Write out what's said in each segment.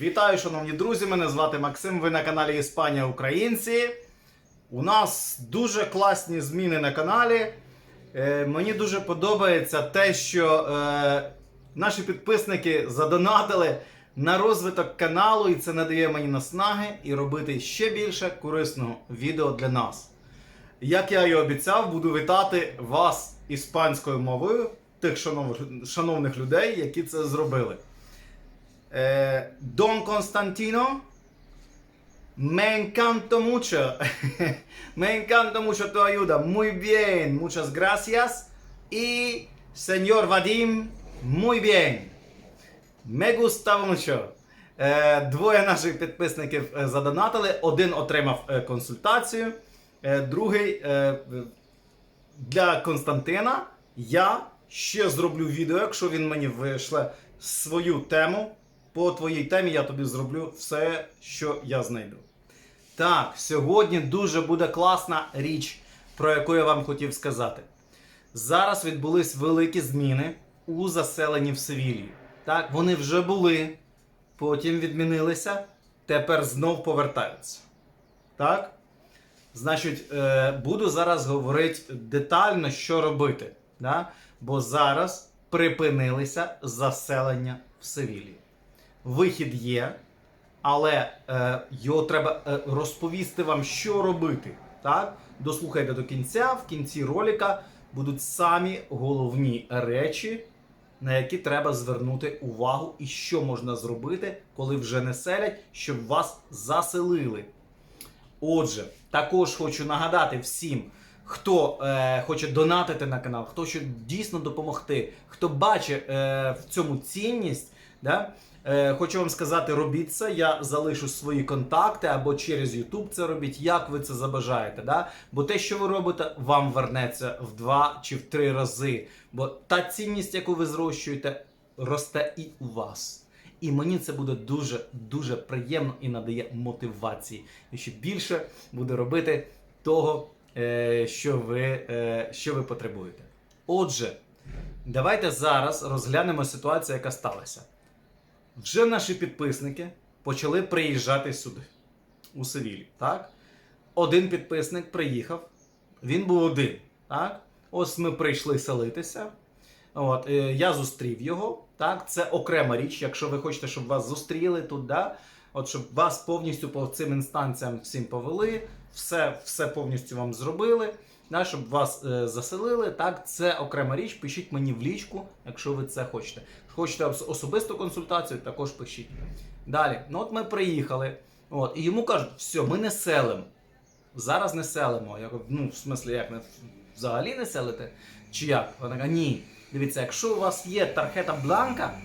Вітаю, шановні друзі! Мене звати Максим. Ви на каналі Іспанія Українці. У нас дуже класні зміни на каналі. Е, мені дуже подобається те, що е, наші підписники задонатили на розвиток каналу, і це надає мені наснаги і робити ще більше корисного відео для нас. Як я і обіцяв, буду вітати вас іспанською мовою, тих шанов- шановних людей, які це зробили. Eh, Don Constantino, me encanta mucho. me encanta mucho tu ayuda. Muy bien, muchas gracias. Y señor Vadim, muy bien. Me gusta mucho. Е, Двоє наших підписників е, задонатили. Один отримав е, консультацію, е, другий для Константина я ще зроблю відео, якщо він мені вишле свою тему. По твоїй темі я тобі зроблю все, що я знайду. Так, сьогодні дуже буде класна річ, про яку я вам хотів сказати. Зараз відбулись великі зміни у заселенні в Севілії. Так, вони вже були, потім відмінилися, тепер знов повертаються. Так? Значить, е, буду зараз говорити детально, що робити. Да? Бо зараз припинилися заселення в Севілії. Вихід є, але е, його треба е, розповісти вам, що робити. Так? Дослухайте до кінця. В кінці ролика будуть самі головні речі, на які треба звернути увагу, і що можна зробити, коли вже не селять, щоб вас заселили. Отже, також хочу нагадати всім, хто е, хоче донатити на канал, хто хоче дійсно допомогти, хто бачить е, в цьому цінність. Да? Е, хочу вам сказати, робіть це. Я залишу свої контакти або через YouTube це робіть, як ви це забажаєте. Да? Бо те, що ви робите, вам вернеться в два чи в три рази. Бо та цінність, яку ви зрощуєте, росте і у вас. І мені це буде дуже дуже приємно і надає мотивації. І ще більше буде робити того, е, що ви, е, що ви потребуєте. Отже, давайте зараз розглянемо ситуацію, яка сталася. Вже наші підписники почали приїжджати сюди, у Севілі. Так? Один підписник приїхав, він був один. Так? Ось ми прийшли селитися. От, е, я зустрів його. Так, це окрема річ, якщо ви хочете, щоб вас зустріли тут, да? От щоб вас повністю по цим інстанціям всім повели, все, все повністю вам зробили, да? щоб вас е, заселили. Так, це окрема річ. Пишіть мені в лічку, якщо ви це хочете. Хочете особисту консультацію, також пишіть. Далі, ну от ми приїхали. От, і йому кажуть, все, ми не селимо. Зараз не селимо. Я ну, в смислі, як не взагалі не селите? Чи як? Вона каже, ні. Дивіться, якщо у вас є тархета бланка,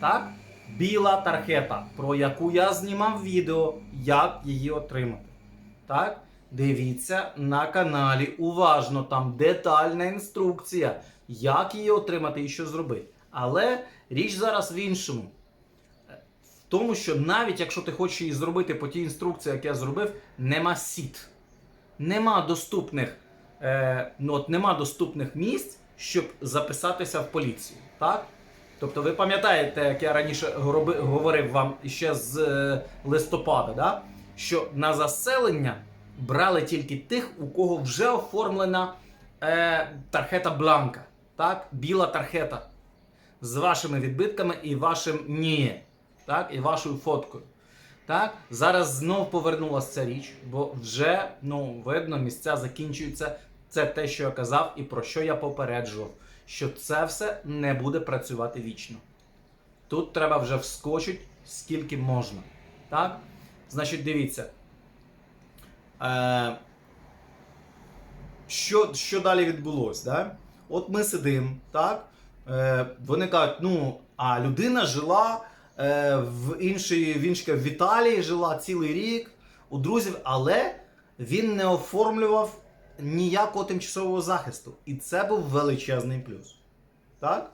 так? Біла тархета, про яку я знімав відео, як її отримати. Так? Дивіться на каналі уважно, там детальна інструкція, як її отримати і що зробити. Але річ зараз в іншому. В тому, що навіть якщо ти хочеш її зробити по тій інструкції, як я зробив, нема сіт. Нема доступних, е, ну, от нема доступних місць, щоб записатися в поліцію. Так? Тобто, ви пам'ятаєте, як я раніше говорив вам ще з е, листопада, да? що на заселення брали тільки тих, у кого вже оформлена е, тархета бланка, так? біла тархета з вашими відбитками і вашим ні, так? і вашою фоткою. Так? Зараз знов повернулася ця річ, бо вже ну, видно, місця закінчуються. Це те, що я казав, і про що я попереджував, що це все не буде працювати вічно. Тут треба вже вскочити скільки можна. Так? Значить, дивіться. Е, що, що далі відбулося? Да? От ми сидимо, так? Е, вони кажуть, ну, а людина жила е, в іншій, в іншій, в Італії жила цілий рік у друзів, але він не оформлював ніякого тимчасового захисту. І це був величезний плюс. Так?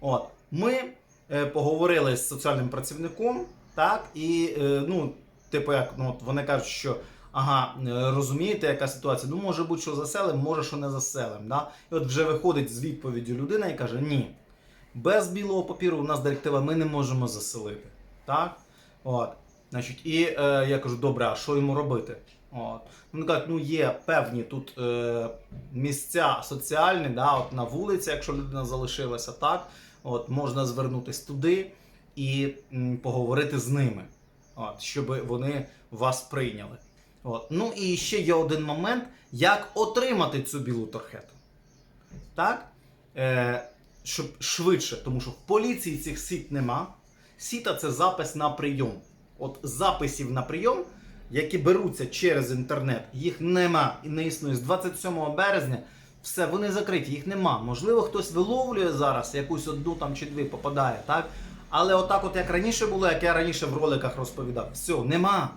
От. Ми е, поговорили з соціальним працівником, так, і е, ну, типу, як ну, от вони кажуть, що ага, е, розумієте, яка ситуація? Ну, може бути, що заселим, може, що не заселим. Да? І от вже виходить з відповіддю людина і каже: ні, без білого папіру у нас директива ми не можемо заселити. Так? От. Значить, і е, я кажу, добре, а що йому робити? От. Вони кажуть, ну є певні тут е, місця соціальні, да, от на вулиці, якщо людина залишилася, так, от, можна звернутися туди і м, поговорити з ними, от, щоб вони вас прийняли. От. Ну і ще є один момент, як отримати цю білу торхету. Так? Е, щоб швидше, тому що в поліції цих сіт нема. Сіта це запис на прийом. От записів на прийом, які беруться через інтернет, їх нема і не існує. З 27 березня все, вони закриті, їх нема. Можливо, хтось виловлює зараз, якусь одну там чи дві попадає, так? Але отак, от як раніше було, як я раніше в роликах розповідав, все, нема.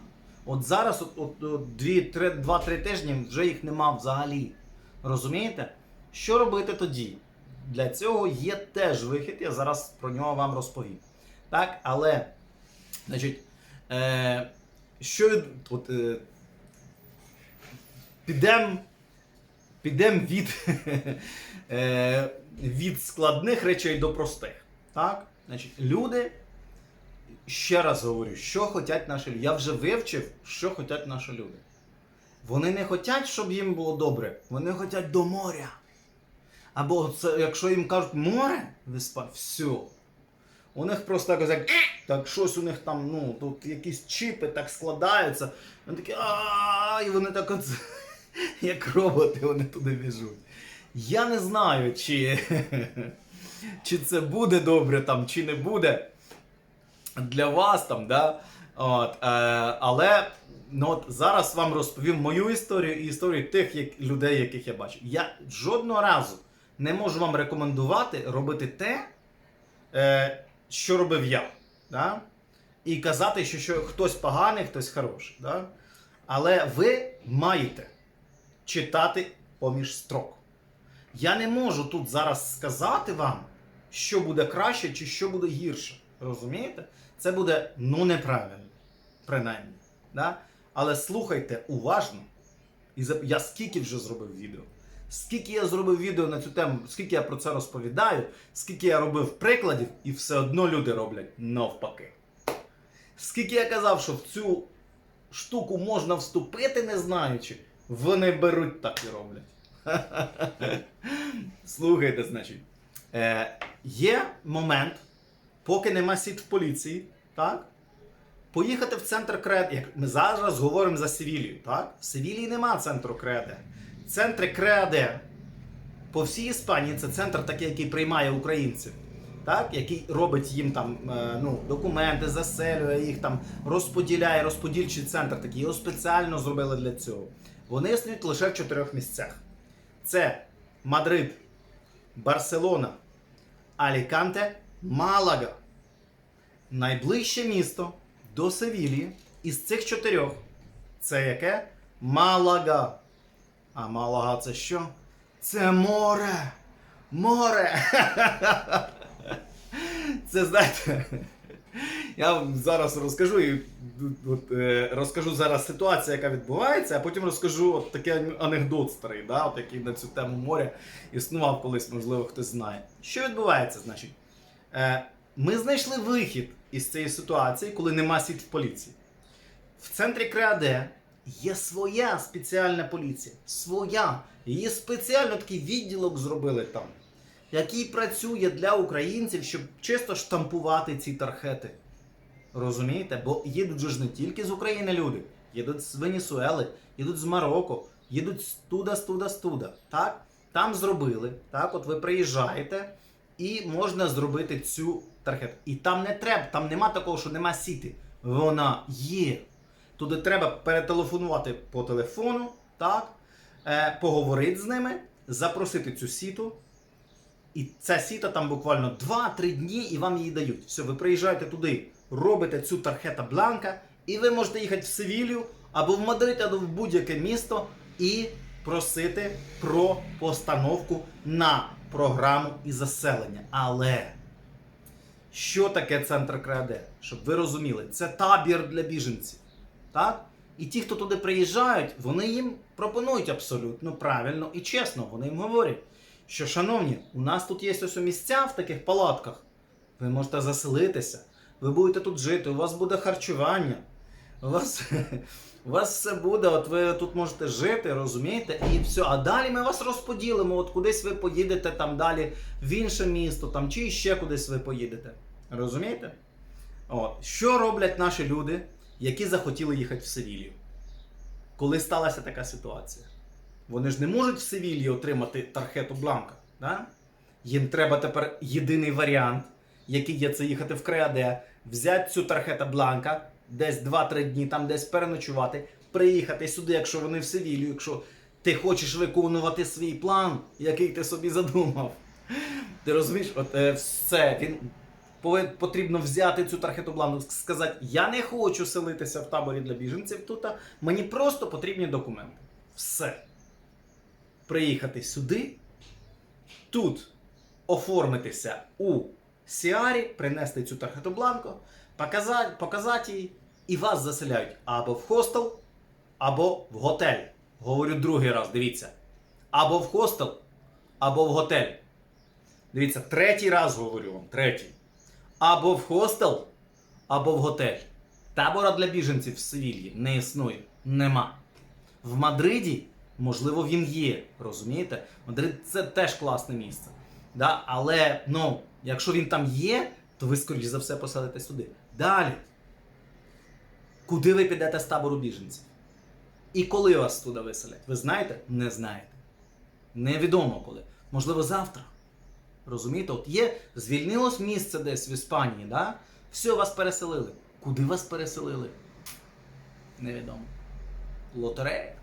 От зараз, от, от, от дві, три, два-три тижні вже їх нема взагалі. Розумієте? Що робити тоді? Для цього є теж вихід, я зараз про нього вам розповім. Так, але, значить, е, що от, е, підемо підем від, е, від складних речей до простих. Так? Значить, люди, ще раз говорю, що хочуть наші люди. Я вже вивчив, що хочуть наші люди. Вони не хочуть, щоб їм було добре, вони хочуть до моря. Або це, якщо їм кажуть море, виспа, все. У них просто так, як, так щось у них там, ну, тут якісь чіпи так складаються. Вони такі, а і вони так от, як роботи, вони туди біжуть. Я не знаю, чи, чи це буде добре там, чи не буде для вас там, да? От, е, але ну, от зараз вам розповім мою історію і історію тих як, людей, яких я бачу. Я жодного разу не можу вам рекомендувати робити те, е, що робив я. Да? І казати, що, що хтось поганий, хтось хороший. Да? Але ви маєте читати поміж строк. Я не можу тут зараз сказати вам, що буде краще чи що буде гірше. Розумієте? Це буде ну неправильно, принаймні. Да? Але слухайте уважно. І я скільки вже зробив відео. Скільки я зробив відео на цю тему, скільки я про це розповідаю, скільки я робив прикладів, і все одно люди роблять навпаки. Скільки я казав, що в цю штуку можна вступити, не знаючи, вони беруть так і роблять. Слухайте, значить. Е, є момент, поки нема сіт в поліції, так? Поїхати в центр КРЕД, як ми зараз говоримо за Севілію, так? В Севілії нема центру КРЕДе. Центри КРЕДе по всій Іспанії це центр такий, який приймає українців, так? який робить їм там е, ну, документи, заселює їх там, розподіляє, розподільчий центр такий. Його спеціально зробили для цього. Вони існують лише в чотирьох місцях: це Мадрид, Барселона, Аліканте, Малага. Найближче місто до Севілії із цих чотирьох це яке? Малага. А Малага це що? Це море. Море. Це знаєте. Я вам зараз розкажу і от, е, розкажу зараз ситуацію, яка відбувається, а потім розкажу от такий анекдот старий, да, от, який на цю тему моря існував колись, можливо, хтось знає. Що відбувається, значить? Е, ми знайшли вихід із цієї ситуації, коли нема сіт в поліції. В центрі Креаде є своя спеціальна поліція. Своя. Її спеціально такий відділок зробили там, який працює для українців, щоб чисто штампувати ці тархети. Розумієте? Бо їдуть ж не тільки з України люди, їдуть з Венесуели, їдуть з Марокко, їдуть з туда, з туда, з туда. Так? Там зробили. Так, от ви приїжджаєте і можна зробити цю тархету. І там не треба, там нема такого, що нема сіти. Вона є. Туди треба перетелефонувати по телефону, так? Е, поговорити з ними, запросити цю сіту. І ця сіта там буквально 2-3 дні і вам її дають. Все, ви приїжджаєте туди, робите цю тархета бланка, і ви можете їхати в Севілью або в Мадрид, або в будь-яке місто і просити про постановку на програму і заселення. Але що таке центр Креаде? Щоб ви розуміли, це табір для біженців. Так? І ті, хто туди приїжджають, вони їм пропонують абсолютно правильно і чесно. Вони їм говорять, що, шановні, у нас тут є ось місця в таких палатках. Ви можете заселитися, ви будете тут жити, у вас буде харчування. У вас, у вас все буде, от ви тут можете жити, розумієте? І все. А далі ми вас розподілимо. От кудись ви поїдете там далі в інше місто, там чи ще кудись ви поїдете. Розумієте? От. Що роблять наші люди, які захотіли їхати в Севілію? Коли сталася така ситуація? Вони ж не можуть в Севілії отримати тархету Бланка. Да? Їм треба тепер єдиний варіант, який є це їхати в Креаде, взяти цю тархета Бланка, десь 2-3 дні там десь переночувати, приїхати сюди, якщо вони в Севілію, якщо ти хочеш виконувати свій план, який ти собі задумав. Ти розумієш, от е, все, він потрібно взяти цю тархетобланку, сказати, я не хочу селитися в таборі для біженців тут, мені просто потрібні документи. Все. Приїхати сюди, тут оформитися у Сіарі, принести цю тархету бланко, показати, показати її, і вас заселяють або в хостел, або в готель. Говорю другий раз, дивіться. Або в хостел, або в готель. Дивіться, третій раз говорю вам, третій. Або в хостел, або в готель. Табора для біженців в Севільї не існує. Нема. В Мадриді, можливо, він є. Розумієте? Мадрид це теж класне місце. Да? Але ну, якщо він там є, то ви, скоріш за все, поселите сюди. Далі. Куди ви підете з табору біженців? І коли вас туди виселять? Ви знаєте? Не знаєте. Невідомо коли. Можливо, завтра. Розумієте, от є, звільнилось місце десь в Іспанії, да? все, вас переселили. Куди вас переселили? Невідомо. Лотерея.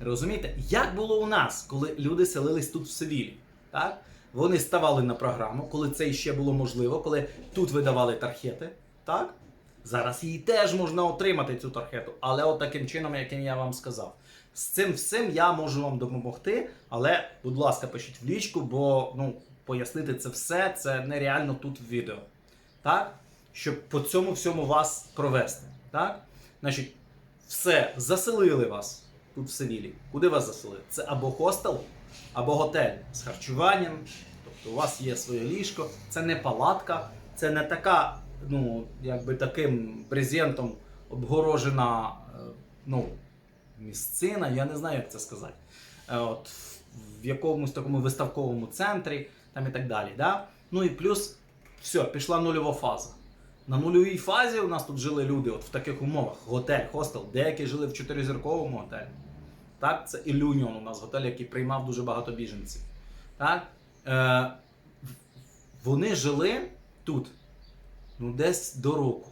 Розумієте, як було у нас, коли люди селились тут в Севілі? Так? Вони ставали на програму, коли це ще було можливо, коли тут видавали тархети. Так? Зараз її теж можна отримати, цю тархету, але от таким чином, яким я вам сказав. З цим всім я можу вам допомогти, але, будь ласка, пишіть в лічку, бо ну, пояснити це все це нереально тут в відео. Так? Щоб по цьому всьому вас провести. Так? Значить, все, заселили вас тут в Севілі. Куди вас заселили? Це або хостел, або готель з харчуванням. Тобто у вас є своє ліжко, це не палатка, це не така, ну, якби таким брезентом обгорожена е, ну, місцина, я не знаю, як це сказати. Е, От, в якомусь такому виставковому центрі там і так далі. Да? Ну і плюс, все, пішла нульова фаза. На нульовій фазі у нас тут жили люди от в таких умовах: готель, хостел, деякі жили в чотиризірковому готелі. Так, це Ілюніон у нас готель, який приймав дуже багато біженців. Так? Е, вони жили тут ну, десь до року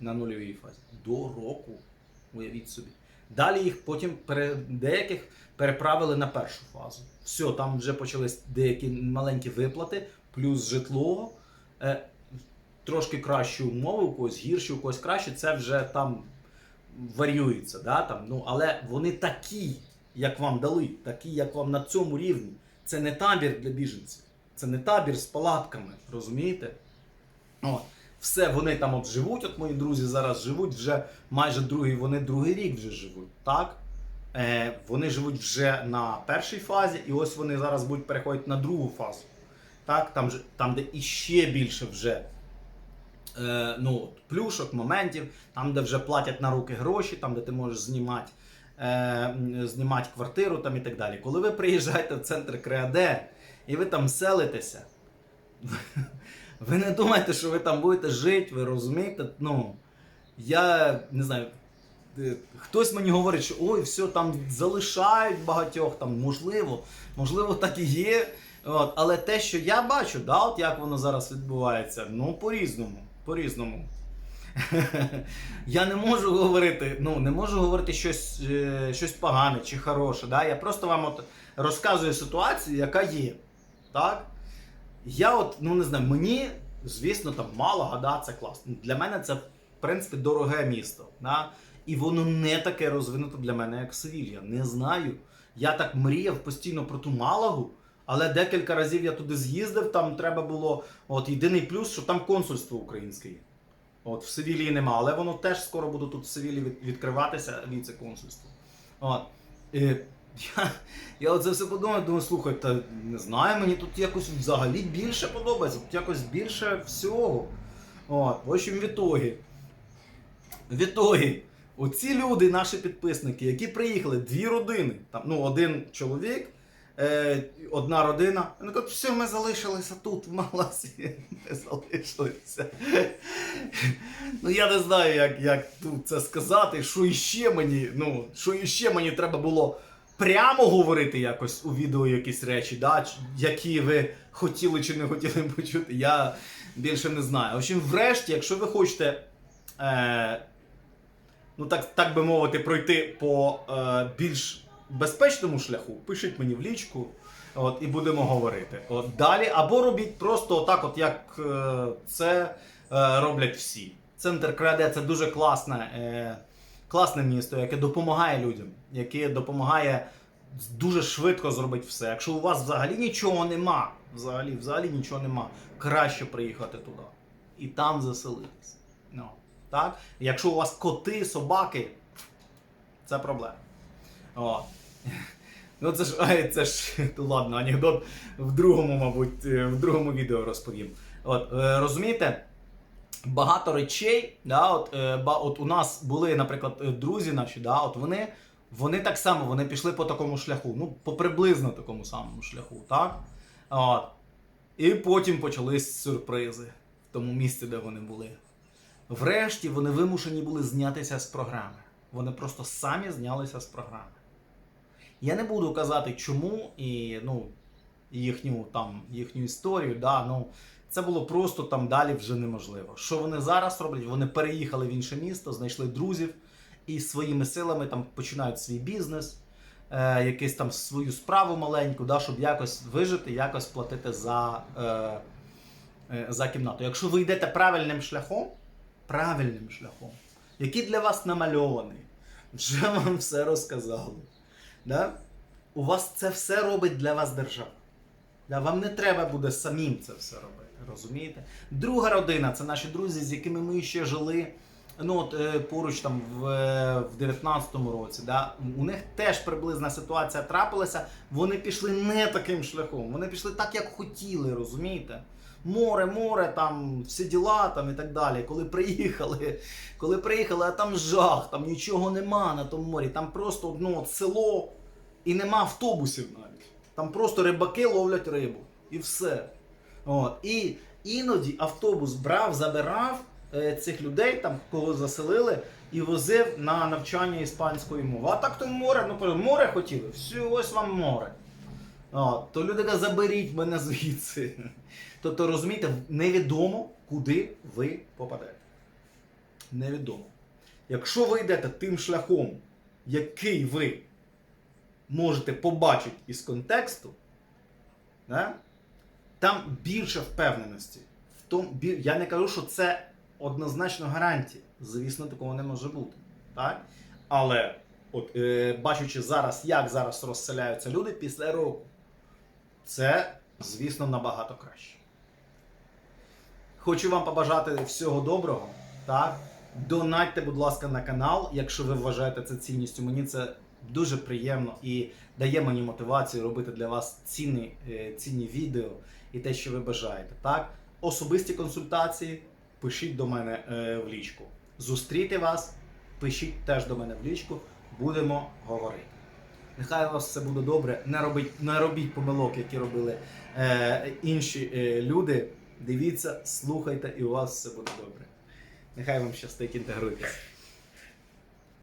на нульовій фазі. До року. Уявіть собі. Далі їх потім деяких переправили на першу фазу. Все, там вже почались деякі маленькі виплати, плюс житло. Е, трошки кращі умови, у когось гірші, у когось кращі. Це вже там варіюється. Да? Там, ну, але вони такі, як вам дали, такі, як вам на цьому рівні. Це не табір для біженців. Це не табір з палатками, розумієте? От. Все, вони там от живуть, от мої друзі зараз живуть вже майже другий, вони другий рік вже живуть. Так? Е, вони живуть вже на першій фазі, і ось вони зараз будуть переходити на другу фазу. Так? Там, там де іще більше вже е, ну, плюшок, моментів, там, де вже платять на руки гроші, там, де ти можеш знімати, е, знімати квартиру там, і так далі. Коли ви приїжджаєте в центр Креаде і ви там селитеся, ви не думайте, що ви там будете жити, ви розумієте? Ну, я не знаю. е, Хтось мені говорить, що ой, все там залишають багатьох, там можливо, можливо, так і є. От, але те, що я бачу, да, от як воно зараз відбувається, ну по-різному. По-різному. Я не можу говорити, ну не можу говорити щось, е, щось погане чи хороше. Да? Я просто вам от розказую ситуацію, яка є. Так? Я от, ну не знаю, мені, звісно, там Малага, да, це класно. Для мене це, в принципі, дороге місто. Да? І воно не таке розвинуте для мене, як Севілья. Не знаю. Я так мріяв постійно про ту Малагу, але декілька разів я туди з'їздив, там треба було. От єдиний плюс, що там консульство українське є. От в Севілії нема, але воно теж скоро буде тут в Севілі від- відкриватися віце-консульство. От. І я, я оце все подумав, думаю, слухай, та не знаю, мені тут якось взагалі більше подобається, тут якось більше всього. От, в общем, в ітогі. В ітогі, оці люди, наші підписники, які приїхали, дві родини, там, ну, один чоловік, е, одна родина, вони кажуть, все, ми залишилися тут, в Маласі. Ми залишилися. Ну, я не знаю, як, як тут це сказати, що іще мені, ну, що іще мені треба було прямо говорити якось у відео якісь речі, да, які ви хотіли чи не хотіли почути, я більше не знаю. В общем, врешті, якщо ви хочете. Е, ну так, так би мовити, пройти по е, більш безпечному шляху, пишіть мені в лічку, от, і будемо говорити. От, далі, або робіть просто отак, от як е, це е, роблять всі. Центр Краде це дуже класне, е, класне місто, яке допомагає людям, яке допомагає дуже швидко зробити все. Якщо у вас взагалі нічого нема, взагалі, взагалі нічого нема, краще приїхати туди і там заселитися. Ну, так? Якщо у вас коти, собаки, це проблема. О. Ну це ж, це ж ладно, анекдот в другому, мабуть, е, в другому відео розповім. От, е, розумієте, багато речей, да, от, е, ба, от у нас були, наприклад, е, друзі наші, да, от вони, вони так само вони пішли по такому шляху, ну, по приблизно такому самому шляху, так? От. І потім почались сюрпризи в тому місці, де вони були. Врешті вони вимушені були знятися з програми. Вони просто самі знялися з програми. Я не буду казати, чому і ну, їхню, там, їхню історію. Да, ну, це було просто там далі вже неможливо. Що вони зараз роблять? Вони переїхали в інше місто, знайшли друзів і своїми силами там починають свій бізнес, е, якийсь там свою справу маленьку, да, щоб якось вижити, якось платити за, е, е, за кімнату. Якщо ви йдете правильним шляхом, правильним шляхом, який для вас намальований, вже вам все розказали. Да? У вас це все робить для вас держава. Да? Вам не треба буде самим це все робити. Розумієте? Друга родина це наші друзі, з якими ми ще жили. Ну от е, поруч там в, е, в 19-му році, да, у них теж приблизна ситуація трапилася. Вони пішли не таким шляхом. Вони пішли так, як хотіли, розумієте? Море, море, там всі діла там і так далі. Коли приїхали, коли приїхали, а там жах, там нічого нема на тому морі. Там просто ну, от село і нема автобусів навіть. Там просто рибаки ловлять рибу. І все. От. І іноді автобус брав, забирав е, цих людей, там, кого заселили, і возив на навчання іспанської мови. А так то море, ну море хотіли, все, ось вам море. От. То люди кажуть, заберіть мене звідси. Тобто, розумієте, невідомо, куди ви попадете. Невідомо. Якщо ви йдете тим шляхом, який ви можете побачити із контексту, да? Там більше впевненості. В том, я не кажу, що це однозначно гарантія. Звісно, такого не може бути. Так? Але, от, е, бачучи зараз, як зараз розселяються люди після року, це, звісно, набагато краще. Хочу вам побажати всього доброго. Так? Донатьте, будь ласка, на канал, якщо ви вважаєте це цінністю. Мені це дуже приємно і дає мені мотивацію робити для вас цінні, е, цінні відео і те, що ви бажаєте. Так? Особисті консультації пишіть до мене е, в лічку. Зустріти вас, пишіть теж до мене в лічку, будемо говорити. Нехай у вас все буде добре. Не робіть, не робіть помилок, які робили е, інші е, люди. Дивіться, слухайте, і у вас все буде добре. Нехай вам щастить, інтегруйтесь.